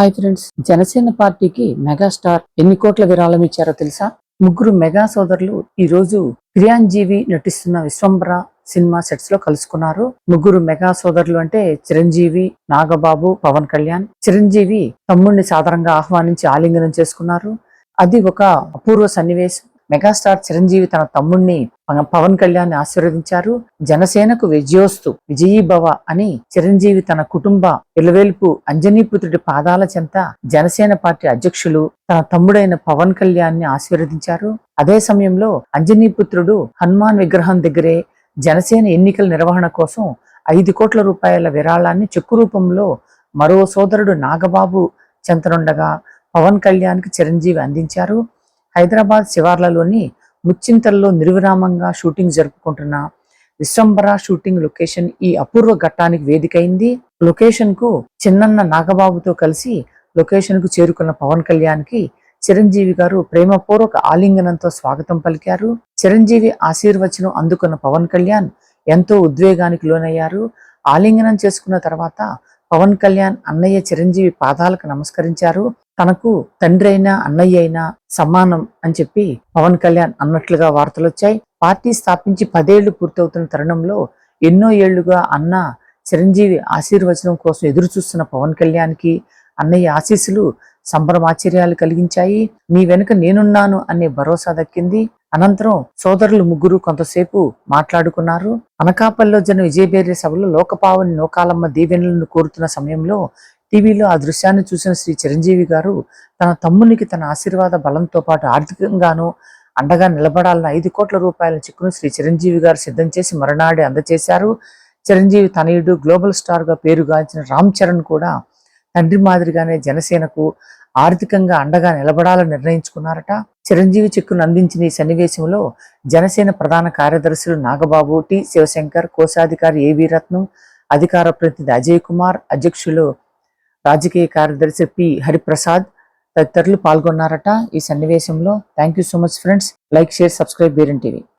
Hi friends Janasena పార్టీకి megastar ఎన్ని కోట్ల విరాళం ఇచ్చారో తెలుసా? ముగ్గురు మెగా సోదరులు ఈ రోజు క్రియాంజీవి నటిస్తున్న విశ్వంబర సినిమా సెట్స్లో కలుసుకున్నారు. ముగ్గురు మెగా సోదరులు అంటే చిరంజీవి నాగబాబు పవన్ కళ్యాణ్. చిరంజీవి తమ్ముడిని సాధారణంగా ఆహ్వానించి ఆలింగనం చేసుకున్నారు. అది ఒక అపూర్వ సన్నివేశం. మెగాస్టార్ చిరంజీవి తన తమ్ముణ్ణి పవన్ కళ్యాణ్ ఆశీర్వదించారు. జనసేనకు విజయోస్తు విజయీభవ అని చిరంజీవి తన కుటుంబ ఇలవేల్పు అంజనీపుత్రుడి పాదాల చెంత జనసేన పార్టీ అధ్యక్షులు తన తమ్ముడైన పవన్ కళ్యాణ్ని ఆశీర్వదించారు. అదే సమయంలో అంజనీపుత్రుడు హనుమాన్ విగ్రహం దగ్గరే జనసేన ఎన్నికల నిర్వహణ కోసం ఐదు కోట్ల రూపాయల విరాళాన్ని చెక్కు రూపంలో మరో సోదరుడు నాగబాబు చెంతనుండగా పవన్ కళ్యాణ్కి చిరంజీవి అందించారు. హైదరాబాద్ శివార్లలోని ముచ్చింతల్లో నిర్విరామంగా షూటింగ్ జరుపుకుంటున్న విశ్వంబర షూటింగ్ లొకేషన్ ఈ అపూర్వ ఘట్టానికి వేదికైంది. లొకేషన్కు చిన్నన్న నాగబాబుతో కలిసి లొకేషన్కు చేరుకున్న పవన్ కళ్యాణ్కి చిరంజీవి గారు ప్రేమపూర్వక ఆలింగనంతో స్వాగతం పలికారు. చిరంజీవి ఆశీర్వచనం అందుకున్న పవన్ కళ్యాణ్ ఎంతో ఉద్వేగానికి లోనయ్యారు. ఆలింగనం చేసుకున్న తర్వాత పవన్ కళ్యాణ్ అన్నయ్య చిరంజీవి పాదాలకు నమస్కరించారు. తనకు తండ్రి అయినా అన్నయ్య అయినా సమానం అని చెప్పి పవన్ కళ్యాణ్ అన్నట్లుగా వార్తలు వచ్చాయి పార్టీ స్థాపించి పదేళ్ళు పూర్తవుతున్న తరుణంలో ఎన్నో ఏళ్ళుగా అన్న చిరంజీవి ఆశీర్వచనం కోసం ఎదురు చూస్తున్న పవన్ కళ్యాణ్కి అన్నయ్య ఆశీస్సులు సంబరమాచర్యాలు కలిగించాయి. నీ వెనుక నేనున్నాను అనే భరోసా దక్కింది. అనంతరం సోదరులు ముగ్గురు కొంతసేపు మాట్లాడుకున్నారు. అనకాపల్లిలో జరిగిన విజయబేర్య సభలో లోకపావని నోకాలమ్మ దీవెనలను కోరుతున్న సమయంలో టీవీలో ఆ దృశ్యాన్ని చూసిన శ్రీ చిరంజీవి గారు తన తమ్మునికి తన ఆశీర్వాద బలంతో పాటు ఆర్థికంగాను అండగా నిలబడాలన్న ఐదు కోట్ల రూపాయల చెక్కును శ్రీ చిరంజీవి గారు సిద్ధం చేసి మరునాడే అందజేశారు చిరంజీవి తనయుడు గ్లోబల్ స్టార్గా పేరుగాంచిన రామ్ చరణ్ కూడా తండ్రి మాదిరిగానే జనసేనకు ఆర్థికంగా అండగా నిలబడాలని నిర్ణయించుకున్నారట. చిరంజీవి చెక్కును అందించిన ఈ సన్నివేశంలో జనసేన ప్రధాన కార్యదర్శులు నాగబాబు టి శివశంకర్ కోశాధికారి ఏవి రత్నం అధికార ప్రతినిధి అజయ్ కుమార్ అధ్యక్షులు రాజకీయ కార్యదర్శి పి. హరిప్రసాద్ తదితరులు పాల్గొన్నారట ఈ సన్నివేశంలో. Thank you so much friends like share subscribe Biren TV